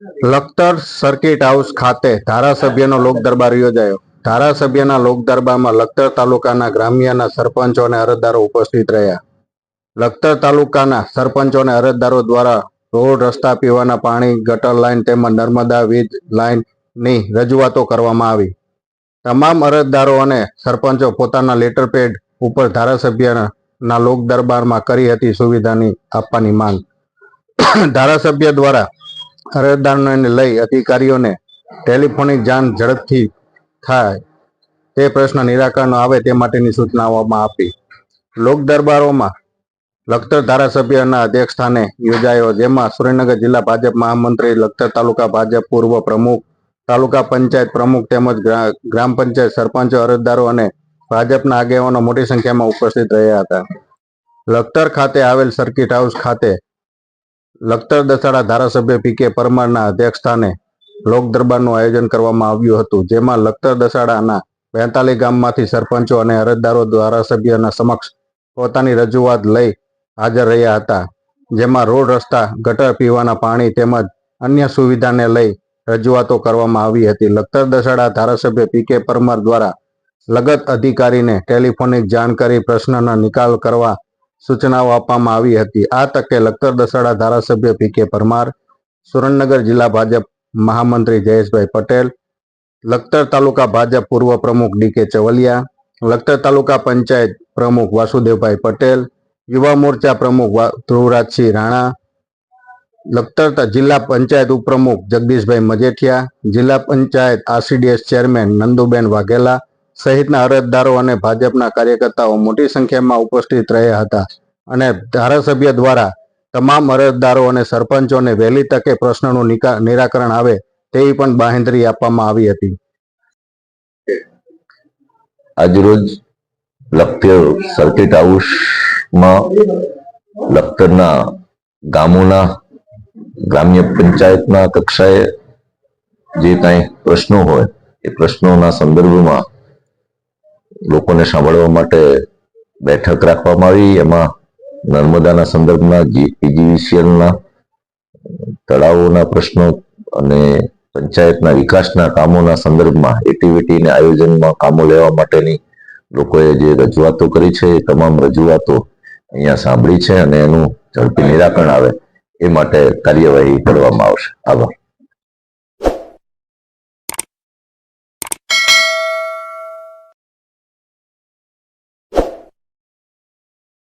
Lakhtar circuit house ખાતે ધારાસભ્યનો લોક દરબાર યોજાયો. ધારાસભ્યના લોક દરબારમાં લખતર તાલુકાના ગ્રામ્યના સરપંચો અને અરજદારો ઉપસ્થિત રહ્યા. લખતર તાલુકાના સરપંચો અને અરજદારો દ્વારા રોડ, રસ્તા, પીવાના પાણી, ગટર લાઇન તેમજ નર્મદા વીજ લાઇનની રજૂઆતો કરવામાં આવી. તમામ અરજદારો અને સરપંચો પોતાના લેટર પેડ ઉપર ધારાસભ્યના લોક દરબારમાં કરી હતી સુવિધાની આપવાની માંગ. ધારાસભ્ય દ્વારા અરજદારોને લઈ અધિકારીઓને ટેલિફોનિક જાણ ઝડપથી થાય તે પ્રશ્ન નિરાકરણ આવે તે માટેની સૂચનાઓમાં આપી. લોક દરબારોમાં લખતર ધારાસભ્યના અધ્યક્ષ સ્થાને યોજાયો, જેમાં સુરેન્દ્રનગર જિલ્લા ભાજપ મહામંત્રી, લખતર તાલુકા ભાજપ પૂર્વ પ્રમુખ, તાલુકા પંચાયત પ્રમુખ તેમજ ગ્રામ પંચાયત સરપંચો, અરજદારો અને ભાજપના આગેવાનો મોટી સંખ્યામાં ઉપસ્થિત રહ્યા હતા. લખતર ખાતે આવેલ સર્કિટ હાઉસ ખાતે લખતર દસાડા ધારાસભ્ય પી કે પરમારના અધ્યક્ષ સ્થાને લોક દરબારનું આયોજન કરવામાં આવ્યું હતું, જેમાં લખતર દસાડાના બેતાલી ગામમાંથી સરપંચો અને અરજદારો ધારાસભ્યના સમક્ષ પોતાની રજૂઆત લઈ હાજર રહ્યા હતા, જેમાં રોડ રસ્તા, ગટર પીવાના પાણી તેમજ અન્ય સુવિધાને લઈ રજૂઆતો કરવામાં આવી હતી. લખતર દસાડા ધારાસભ્ય પી કે પરમાર દ્વારા લગત અધિકારીને ટેલિફોનિક જાણ કરી પ્રશ્નનો નિકાલ કરવા સૂચનાઓ આપવામાં આવી હતી. આ તકે લખતર દસાડા ધારાસભ્ય પી કે પરમાર, સુરેન્દ્રનગર જિલ્લા ભાજપ મહામંત્રી જયેશભાઈ પટેલ, લખતર તાલુકા ભાજપ પૂર્વ પ્રમુખ ડી કે ચવલિયા, લખતર તાલુકા પંચાયત પ્રમુખ વાસુદેવભાઈ પટેલ, યુવા મોરચા પ્રમુખ વા- ધ્રુવરાજસિંહ રાણા, લખતર તા- જિલ્લા પંચાયત ઉપપ્રમુખ જગદીશભાઈ મજેઠિયા, જિલ્લા પંચાયત આરસીડીએસ ચેરમેન નંદુબેન વાઘેલા સહિતના અરજદારો અને ભાજપના કાર્યકર્તાઓ મોટી સંખ્યામાં ઉપસ્થિત રહ્યા હતા અને ધારાસભ્ય દ્વારા તમામ અરજદારો અને સરપંચોને વહેલી તકે પ્રશ્નનું નિરાકરણ આવે તેવી પણ બાહેંધરી આપવામાં આવી હતી. આજરોજ લખતર સર્કિટ હાઉસમાં લખતરના ગામોના, ગ્રામ્ય પંચાયતના કક્ષાએ જે કાંઈ પ્રશ્નો હોય, એ પ્રશ્નોના સંદર્ભમાં લોકોને સાંભળવા માટે બેઠક રાખવામાં આવી. એમાં નર્મદાના સંદર્ભમાં પીજીવીસીએલના તળાવોના પ્રશ્નો અને પંચાયતના વિકાસના કામોના સંદર્ભમાં એક્ટિવિટીને આયોજનમાં કામો લેવા માટેની લોકોએ જે રજૂઆતો કરી છે, એ તમામ રજૂઆતો અહીંયા સાંભળી છે અને એનું ઝડપી નિરાકરણ આવે એ માટે કાર્યવાહી કરવામાં આવશે. આભાર.